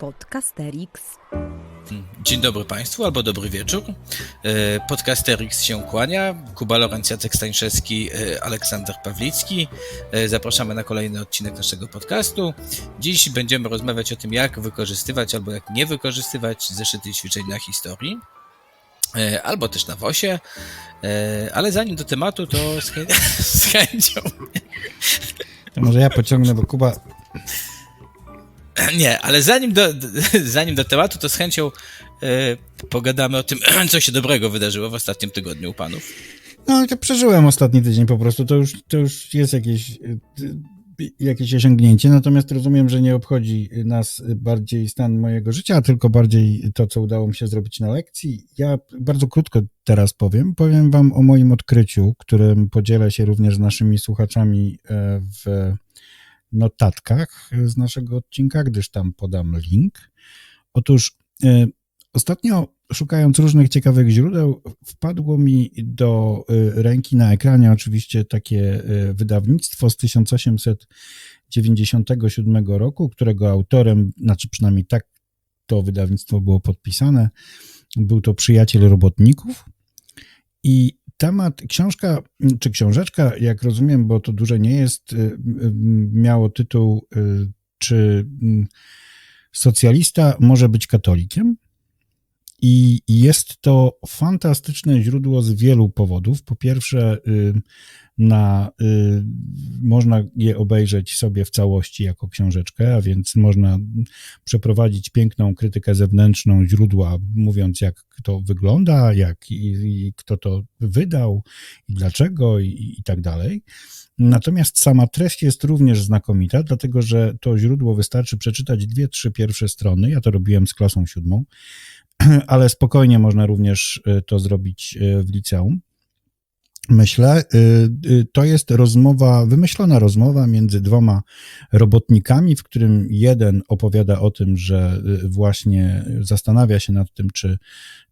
Podcasterix. Dzień dobry Państwu, albo dobry wieczór. E, Podcasterix się kłania. Kuba Lorenz, Jacek Stańszewski, e, Aleksander Pawlicki. E, Zapraszamy na kolejny odcinek naszego podcastu. Dziś będziemy rozmawiać o tym, jak wykorzystywać albo jak nie wykorzystywać zeszyty ćwiczeń na historii. Albo też na WOSie. Ale zanim do tematu, to z, chę... z chęcią. To może ja pociągnę, bo Kuba. Nie, ale zanim do, zanim do tematu, to z chęcią e, pogadamy o tym, co się dobrego wydarzyło w ostatnim tygodniu u panów. No, ja przeżyłem ostatni tydzień po prostu. To już, to już jest jakieś, y, y, jakieś osiągnięcie. Natomiast rozumiem, że nie obchodzi nas bardziej stan mojego życia, tylko bardziej to, co udało mi się zrobić na lekcji. Ja bardzo krótko teraz powiem. Powiem Wam o moim odkryciu, którym podzielę się również z naszymi słuchaczami e, w notatkach z naszego odcinka, gdyż tam podam link. Otóż e, ostatnio, szukając różnych ciekawych źródeł, wpadło mi do e, ręki na ekranie oczywiście takie e, wydawnictwo z 1897 roku, którego autorem, znaczy przynajmniej tak to wydawnictwo było podpisane, był to przyjaciel robotników. I temat, książka czy książeczka, jak rozumiem, bo to duże nie jest, y, y, miało tytuł y, Czy mm, socjalista może być katolikiem? I jest to fantastyczne źródło z wielu powodów. Po pierwsze, na, można je obejrzeć sobie w całości jako książeczkę, a więc można przeprowadzić piękną krytykę zewnętrzną źródła, mówiąc jak to wygląda, jak i, i kto to wydał i dlaczego i, i tak dalej. Natomiast sama treść jest również znakomita, dlatego że to źródło wystarczy przeczytać dwie, trzy pierwsze strony. Ja to robiłem z klasą siódmą, ale spokojnie można również to zrobić w liceum. Myślę, to jest rozmowa, wymyślona rozmowa między dwoma robotnikami, w którym jeden opowiada o tym, że właśnie zastanawia się nad tym, czy,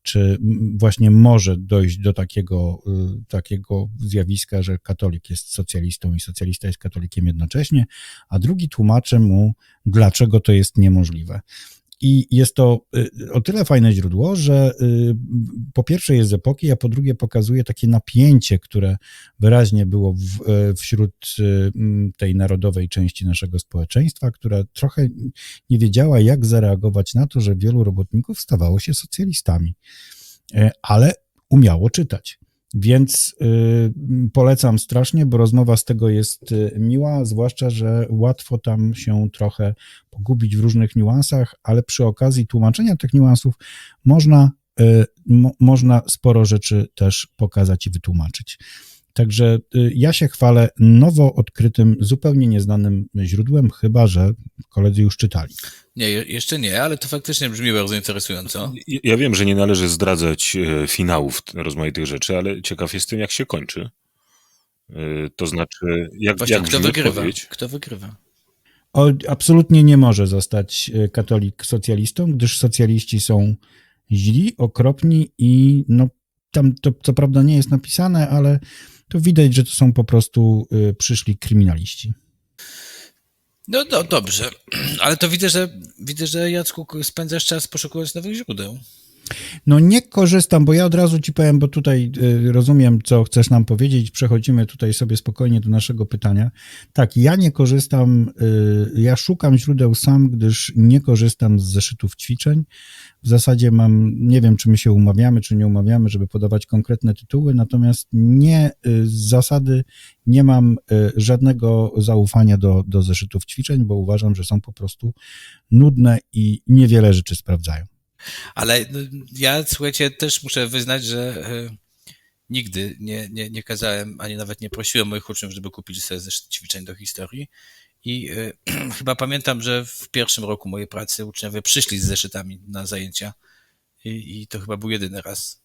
czy właśnie może dojść do takiego, takiego zjawiska, że katolik jest socjalistą i socjalista jest katolikiem jednocześnie, a drugi tłumaczy mu, dlaczego to jest niemożliwe. I jest to o tyle fajne źródło, że po pierwsze jest z epoki, a po drugie pokazuje takie napięcie, które wyraźnie było w, wśród tej narodowej części naszego społeczeństwa, która trochę nie wiedziała, jak zareagować na to, że wielu robotników stawało się socjalistami, ale umiało czytać. Więc y, polecam strasznie, bo rozmowa z tego jest miła, zwłaszcza, że łatwo tam się trochę pogubić w różnych niuansach, ale przy okazji tłumaczenia tych niuansów można, y, mo, można sporo rzeczy też pokazać i wytłumaczyć. Także y, ja się chwalę nowo odkrytym, zupełnie nieznanym źródłem, chyba że koledzy już czytali. Nie, jeszcze nie, ale to faktycznie brzmi bardzo interesująco. Ja wiem, że nie należy zdradzać finałów rozmaitych rzeczy, ale ciekaw jestem, jak się kończy. To znaczy, jak, Właśnie, jak kto wygrywa? odpowiedź? Kto wygrywa? O, absolutnie nie może zostać katolik socjalistą, gdyż socjaliści są źli, okropni i no, tam to co prawda nie jest napisane, ale to widać, że to są po prostu y, przyszli kryminaliści. No, no dobrze, ale to widzę, że widzę, że Jacku spędzasz czas poszukując nowych źródeł. No nie korzystam, bo ja od razu ci powiem, bo tutaj y, rozumiem, co chcesz nam powiedzieć. Przechodzimy tutaj sobie spokojnie do naszego pytania. Tak, ja nie korzystam, y, ja szukam źródeł sam, gdyż nie korzystam z zeszytów ćwiczeń. W zasadzie mam, nie wiem, czy my się umawiamy, czy nie umawiamy, żeby podawać konkretne tytuły, natomiast nie, y, z zasady nie mam żadnego zaufania do, do zeszytów ćwiczeń, bo uważam, że są po prostu nudne i niewiele rzeczy sprawdzają. Ale no, ja, słuchajcie, też muszę wyznać, że y, nigdy nie, nie, nie kazałem, ani nawet nie prosiłem moich uczniów, żeby kupili sobie zeszyt ćwiczeń do historii. I y, chyba pamiętam, że w pierwszym roku mojej pracy uczniowie przyszli z zeszytami na zajęcia i, i to chyba był jedyny raz.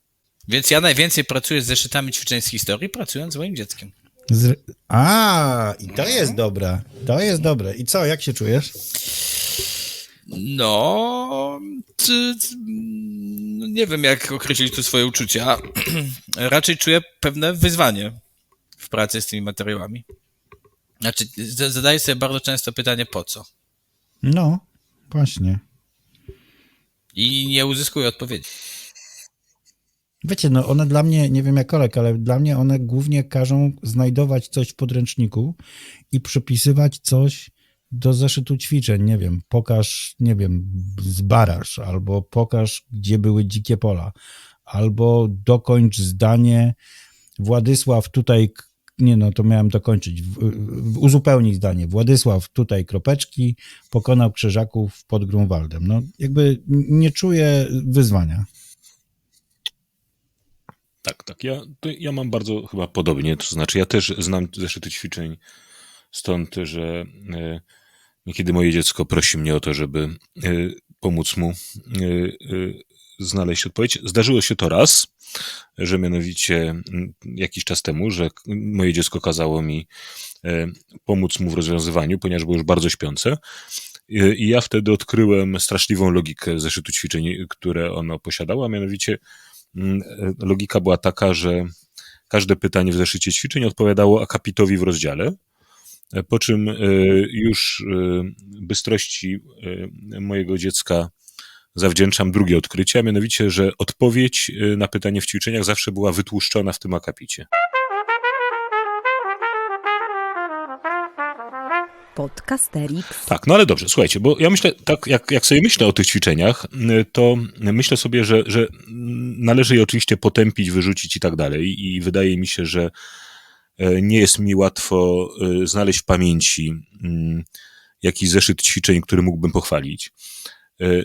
Więc ja najwięcej pracuję z zeszytami ćwiczeń z historii, pracując z moim dzieckiem. Z... A, i to jest dobre. To jest dobre. I co, jak się czujesz? No, czy, no nie wiem, jak określić tu swoje uczucia. Raczej czuję pewne wyzwanie w pracy z tymi materiałami. Znaczy, zadaję sobie bardzo często pytanie, po co? No, właśnie. I nie uzyskuje odpowiedzi. Wiecie, no one dla mnie, nie wiem jak Olek, ale dla mnie one głównie każą znajdować coś w podręczniku i przypisywać coś do zeszytu ćwiczeń. Nie wiem, pokaż, nie wiem, zbaraż, albo pokaż, gdzie były dzikie pola, albo dokończ zdanie. Władysław tutaj, nie no, to miałem dokończyć, uzupełnić zdanie. Władysław tutaj kropeczki, pokonał krzyżaków pod Grunwaldem. No jakby nie czuję wyzwania. Tak, tak. Ja, ja mam bardzo chyba podobnie. To znaczy, ja też znam zeszyty ćwiczeń, stąd, że e, niekiedy moje dziecko prosi mnie o to, żeby e, pomóc mu e, e, znaleźć odpowiedź. Zdarzyło się to raz, że mianowicie jakiś czas temu, że moje dziecko kazało mi pomóc mu w rozwiązywaniu, ponieważ było już bardzo śpiące. I ja wtedy odkryłem straszliwą logikę zeszytu ćwiczeń, które ono posiadało, a mianowicie logika była taka, że każde pytanie w zeszycie ćwiczeń odpowiadało akapitowi w rozdziale, po czym e, już e, bystrości e, mojego dziecka zawdzięczam drugie odkrycie, a mianowicie, że odpowiedź na pytanie w ćwiczeniach zawsze była wytłuszczona w tym akapicie. Podcasterix. Tak, no ale dobrze, słuchajcie, bo ja myślę, tak jak, jak sobie myślę o tych ćwiczeniach, to myślę sobie, że, że należy je oczywiście potępić, wyrzucić i tak dalej. I wydaje mi się, że nie jest mi łatwo e, znaleźć w pamięci mm, jakiś zeszyt ćwiczeń, który mógłbym pochwalić. E,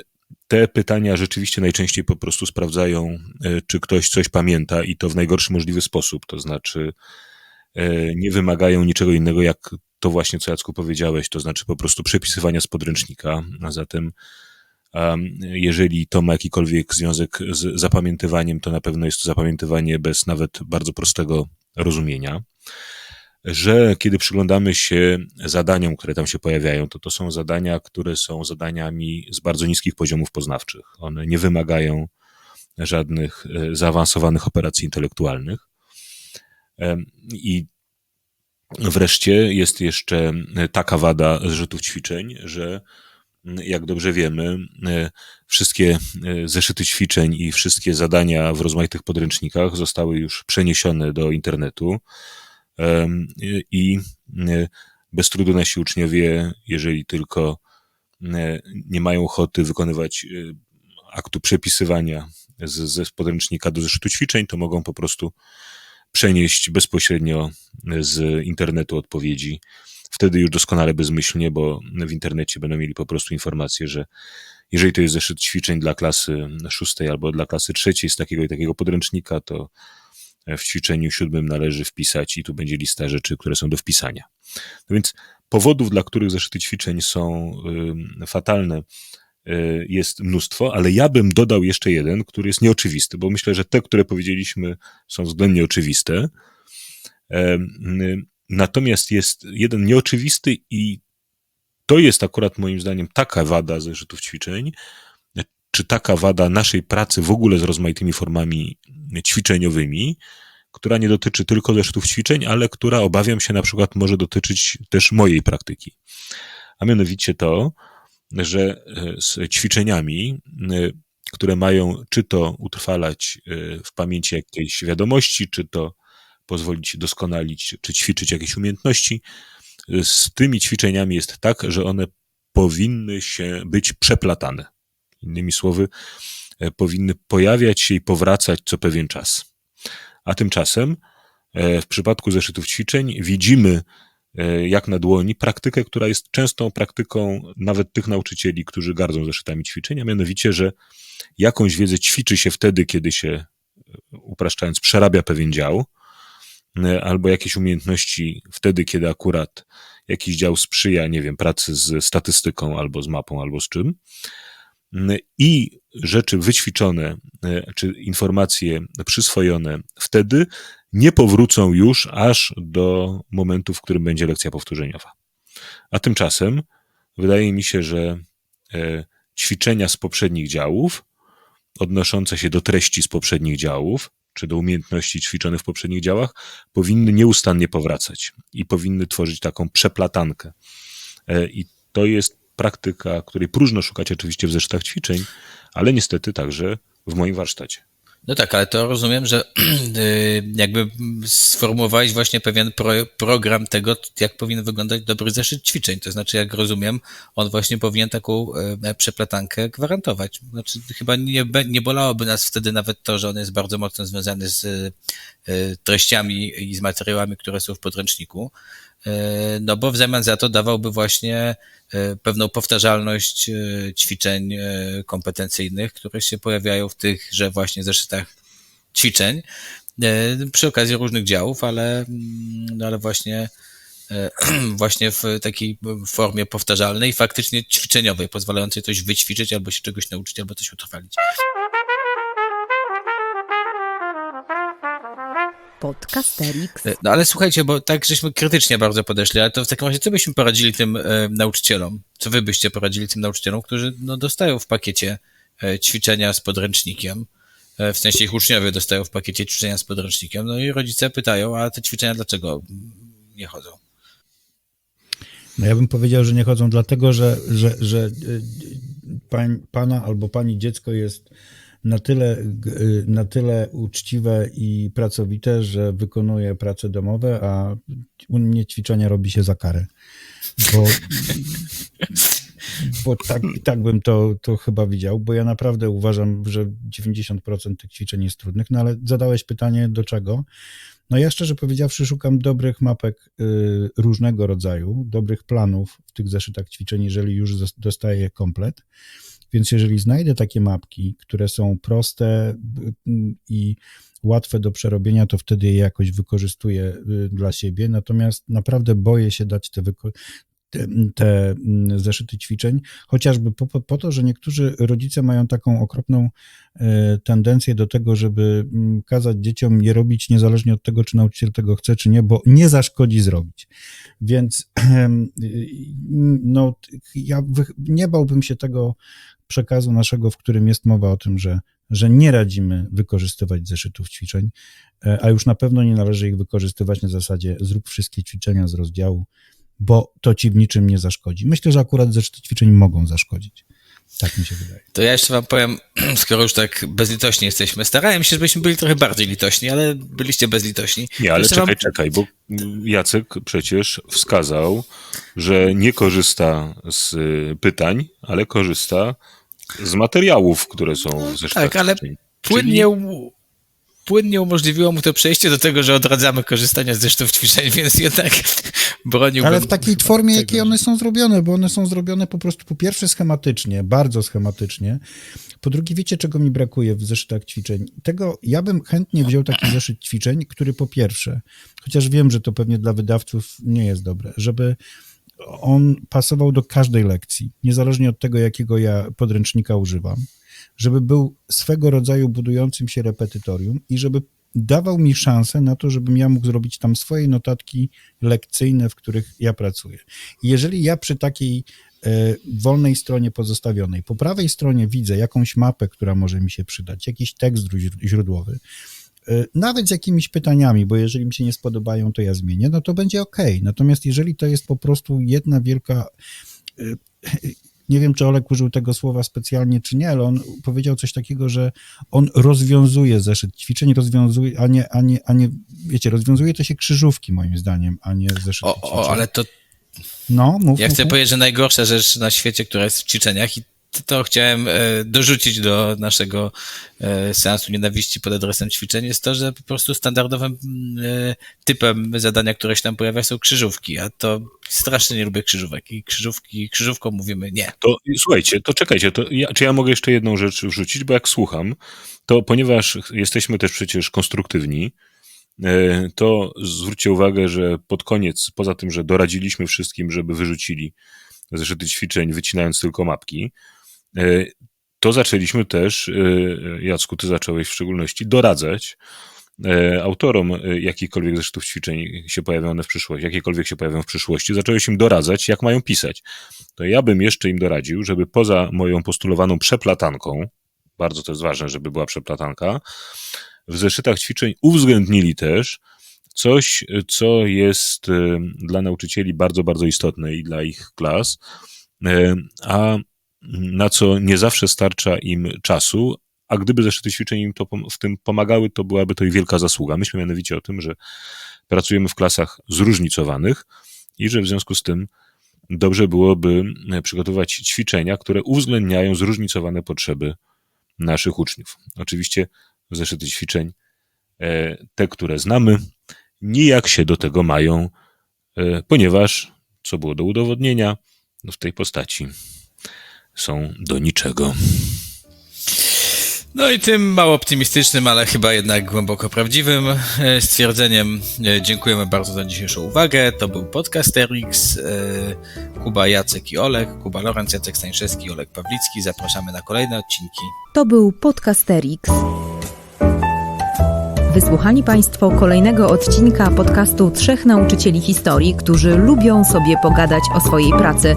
Te pytania rzeczywiście najczęściej po prostu sprawdzają, e, czy ktoś coś pamięta i to w najgorszy możliwy sposób. To znaczy, e, nie wymagają niczego innego, jak to właśnie, co Jacku powiedziałeś, to znaczy po prostu przepisywania z podręcznika, a zatem jeżeli to ma jakikolwiek związek z zapamiętywaniem, to na pewno jest to zapamiętywanie bez nawet bardzo prostego rozumienia, że kiedy przyglądamy się zadaniom, które tam się pojawiają, to to są zadania, które są zadaniami z bardzo niskich poziomów poznawczych. One nie wymagają żadnych e, zaawansowanych operacji intelektualnych. I Wreszcie jest jeszcze taka wada zrzutów ćwiczeń, że jak dobrze wiemy, e, wszystkie e, zeszyty ćwiczeń i wszystkie zadania w rozmaitych podręcznikach zostały już przeniesione do internetu i e, bez trudu nasi uczniowie, jeżeli tylko e, nie mają ochoty wykonywać e, aktu przepisywania z, podręcznika do zeszytu ćwiczeń, to mogą po prostu przenieść bezpośrednio z internetu odpowiedzi. Wtedy już doskonale bezmyślnie, bo w internecie będą mieli po prostu informację, że jeżeli to jest zeszyt ćwiczeń dla klasy szóstej albo dla klasy trzeciej z takiego i takiego podręcznika, to w ćwiczeniu siódmym należy wpisać i tu będzie lista rzeczy, które są do wpisania. No więc powodów, dla których zeszyty ćwiczeń są fatalne, y, jest mnóstwo, ale ja bym dodał jeszcze jeden, który jest nieoczywisty, bo myślę, że te, które powiedzieliśmy, są względnie oczywiste. Y, Natomiast jest jeden nieoczywisty i to jest akurat moim zdaniem taka wada zeszytów ćwiczeń, czy taka wada naszej pracy w ogóle z rozmaitymi formami ćwiczeniowymi, która nie dotyczy tylko zeszytów ćwiczeń, ale która obawiam się na przykład może dotyczyć też mojej praktyki. A mianowicie to, że e, z ćwiczeniami, e, które mają czy to utrwalać e, w pamięci jakieś wiadomości, czy to pozwolić doskonalić, czy ćwiczyć jakieś umiejętności, z tymi ćwiczeniami jest tak, że one powinny się być przeplatane. Innymi słowy, e, powinny pojawiać się i powracać co pewien czas. A tymczasem e, w przypadku zeszytów ćwiczeń widzimy e, jak na dłoni praktykę, która jest częstą praktyką nawet tych nauczycieli, którzy gardzą zeszytami ćwiczeń, a mianowicie, że jakąś wiedzę ćwiczy się wtedy, kiedy się, upraszczając, przerabia pewien dział, albo jakieś umiejętności wtedy, kiedy akurat jakiś dział sprzyja, nie wiem, pracy z statystyką, albo z mapą, albo z czym. I rzeczy wyćwiczone, e, czy informacje przyswojone wtedy nie powrócą już aż do momentu, w którym będzie lekcja powtórzeniowa. A tymczasem wydaje mi się, że e, ćwiczenia z poprzednich działów, odnoszące się do treści z poprzednich działów, czy do umiejętności ćwiczonych w poprzednich działach, powinny nieustannie powracać i powinny tworzyć taką przeplatankę. E, I to jest praktyka, której próżno szukać oczywiście w zeszytach ćwiczeń, ale niestety także w moim warsztacie. No tak, ale to rozumiem, że y, jakby sformułowałeś właśnie pewien pro, program tego, jak powinien wyglądać dobry zeszyt ćwiczeń. To znaczy, jak rozumiem, on właśnie powinien taką e, przeplatankę gwarantować. Znaczy, chyba nie, nie bolałoby nas wtedy nawet to, że on jest bardzo mocno związany z treściami i z materiałami, które są w podręczniku. E, no bo w zamian za to dawałby właśnie pewną powtarzalność ćwiczeń kompetencyjnych, które się pojawiają w tych, że właśnie zeszytach ćwiczeń przy okazji różnych działów, ale, no ale właśnie właśnie w takiej formie powtarzalnej, faktycznie ćwiczeniowej, pozwalającej coś wyćwiczyć, albo się czegoś nauczyć, albo coś utrwalić. Podcasterix. No ale słuchajcie, bo tak żeśmy krytycznie bardzo podeszli, ale to w takim razie co byśmy poradzili tym e, nauczycielom? Co wy byście poradzili tym nauczycielom, którzy no, dostają w pakiecie e, ćwiczenia z podręcznikiem? E, w sensie ich uczniowie dostają w pakiecie ćwiczenia z podręcznikiem, no i rodzice pytają, a te ćwiczenia dlaczego nie chodzą? No ja bym powiedział, że nie chodzą dlatego, że, że, że y, pań, pana albo pani dziecko jest na tyle, na tyle uczciwe i pracowite, że wykonuje prace domowe, a u mnie ćwiczenia robi się za karę. Bo, bo tak, tak bym to, to chyba widział, bo ja naprawdę uważam, że 90% tych ćwiczeń jest trudnych, no ale zadałeś pytanie do czego? No ja szczerze powiedziawszy szukam dobrych mapek y, różnego rodzaju, dobrych planów w tych zeszytach ćwiczeń, jeżeli już dostaję komplet. Więc jeżeli znajdę takie mapki, które są proste y, i łatwe do przerobienia, to wtedy je jakoś wykorzystuję y, dla siebie. Natomiast naprawdę boję się dać te, te, te mm, zeszyty ćwiczeń, chociażby po, po, to, że niektórzy rodzice mają taką okropną tendencję do tego, żeby mm, kazać dzieciom je robić niezależnie od tego, czy nauczyciel tego chce, czy nie, bo nie zaszkodzi zrobić. Więc no, ja nie bałbym się tego przekazu naszego, w którym jest mowa o tym, że że nie radzimy wykorzystywać zeszytów ćwiczeń, e, a już na pewno nie należy ich wykorzystywać na zasadzie zrób wszystkie ćwiczenia z rozdziału, bo to ci w niczym nie zaszkodzi. Myślę, że akurat zeszyty ćwiczeń mogą zaszkodzić. Tak mi się wydaje. To ja jeszcze wam powiem, skoro już tak bezlitośni jesteśmy, starałem się, żebyśmy byli trochę bardziej litośni, ale byliście bezlitośni. Nie, ale jeszcze czekaj, wam... czekaj, bo Jacek przecież wskazał, że nie korzysta z pytań, ale korzysta z materiałów, które są w zeszytach Tak, ale płynnie, płynnie umożliwiło mu to przejście do tego, że odradzamy korzystania z zeszytów ćwiczeń, więc jednak broniłbym. Ale w takiej formie, tego, jakiej one są zrobione, bo one są zrobione po prostu po pierwsze schematycznie, bardzo schematycznie. Po drugie, wiecie, czego mi brakuje w zeszytach ćwiczeń? Tego, ja bym chętnie wziął taki zeszyt ćwiczeń, który po pierwsze, chociaż wiem, że to pewnie dla wydawców nie jest dobre, żeby on pasował do każdej lekcji, niezależnie od tego, jakiego ja podręcznika używam, żeby był swego rodzaju budującym się repetytorium i żeby dawał mi szansę na to, żebym ja mógł zrobić tam swoje notatki lekcyjne, w których ja pracuję. Jeżeli ja przy takiej e, wolnej stronie pozostawionej, po prawej stronie widzę jakąś mapę, która może mi się przydać, jakiś tekst źródłowy, nawet z jakimiś pytaniami, bo jeżeli mi się nie spodobają, to ja zmienię, no to będzie ok. Natomiast jeżeli to jest po prostu jedna wielka e, nie wiem, czy Olek użył tego słowa specjalnie, czy nie, ale on powiedział coś takiego, że on rozwiązuje zeszyt ćwiczeń, rozwiązuje, a nie, a nie, a nie wiecie, rozwiązuje to się krzyżówki moim zdaniem, a nie zeszyt o, o, ale to no, mów, ja chcę mów. powiedzieć, że najgorsza rzecz na świecie, która jest w ćwiczeniach i to chciałem e, dorzucić do naszego e, seansu nienawiści pod adresem ćwiczeń, jest to, że po prostu standardowym e, typem zadania, które się tam pojawia, są krzyżówki, a to strasznie nie lubię krzyżówek i krzyżówki, krzyżówką mówimy nie. To słuchajcie, to czekajcie, to ja, czy ja mogę jeszcze jedną rzecz wrzucić, bo jak słucham, to ponieważ jesteśmy też przecież konstruktywni, to zwróćcie uwagę, że pod koniec, poza tym, że doradziliśmy wszystkim, żeby wyrzucili zeszyty ćwiczeń, wycinając tylko mapki, to zaczęliśmy też, e, Jacku, ty zacząłeś w szczególności doradzać e, autorom jakichkolwiek zeszytów ćwiczeń się pojawią one w przyszłości, jakiekolwiek się pojawią w przyszłości, zacząłeś im doradzać, jak mają pisać. To ja bym jeszcze im doradził, żeby poza moją postulowaną przeplatanką, bardzo to jest ważne, żeby była przeplatanka, w zeszytach ćwiczeń uwzględnili też coś, co jest dla nauczycieli bardzo, bardzo istotne i dla ich klas, a na co nie zawsze starcza im czasu, a gdyby zeszyty ćwiczeń im to w tym pomagały, to byłaby to ich wielka zasługa. Myślę mianowicie o tym, że pracujemy w klasach zróżnicowanych i że w związku z tym dobrze byłoby e, przygotować ćwiczenia, które uwzględniają zróżnicowane potrzeby naszych uczniów. Oczywiście zeszyty ćwiczeń, e, te, które znamy, nijak się do tego mają, e, ponieważ, co było do udowodnienia, no w tej postaci są do niczego. No i tym mało optymistycznym, ale chyba jednak głęboko prawdziwym e, stwierdzeniem e, dziękujemy bardzo za dzisiejszą uwagę. To był Podcasterix, e, Kuba, Jacek i Olek, Kuba Lorenz, Jacek Stańszewski i Olek Pawlicki. Zapraszamy na kolejne odcinki. To był Podcasterix. Wysłuchali Państwo kolejnego odcinka podcastu Trzech Nauczycieli Historii, którzy lubią sobie pogadać o swojej pracy,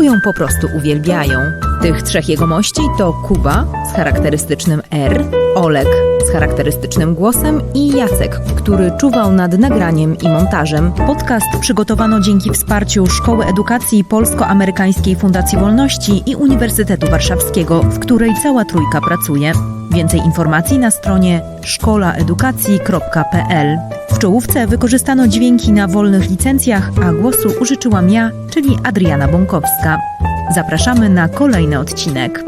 bo ją po prostu uwielbiają. Tych trzech jegomości to Kuba z charakterystycznym R, Olek z charakterystycznym głosem i Jacek, który czuwał nad nagraniem i montażem. Podcast przygotowano dzięki wsparciu Szkoły Edukacji Polsko-Amerykańskiej Fundacji Wolności i Uniwersytetu Warszawskiego, w której cała trójka pracuje. Więcej informacji na stronie szkolaedukacji.pl. W czołówce wykorzystano dźwięki na wolnych licencjach, a głosu użyczyłam ja, czyli Adriana Bąkowska. Zapraszamy na kolejny odcinek.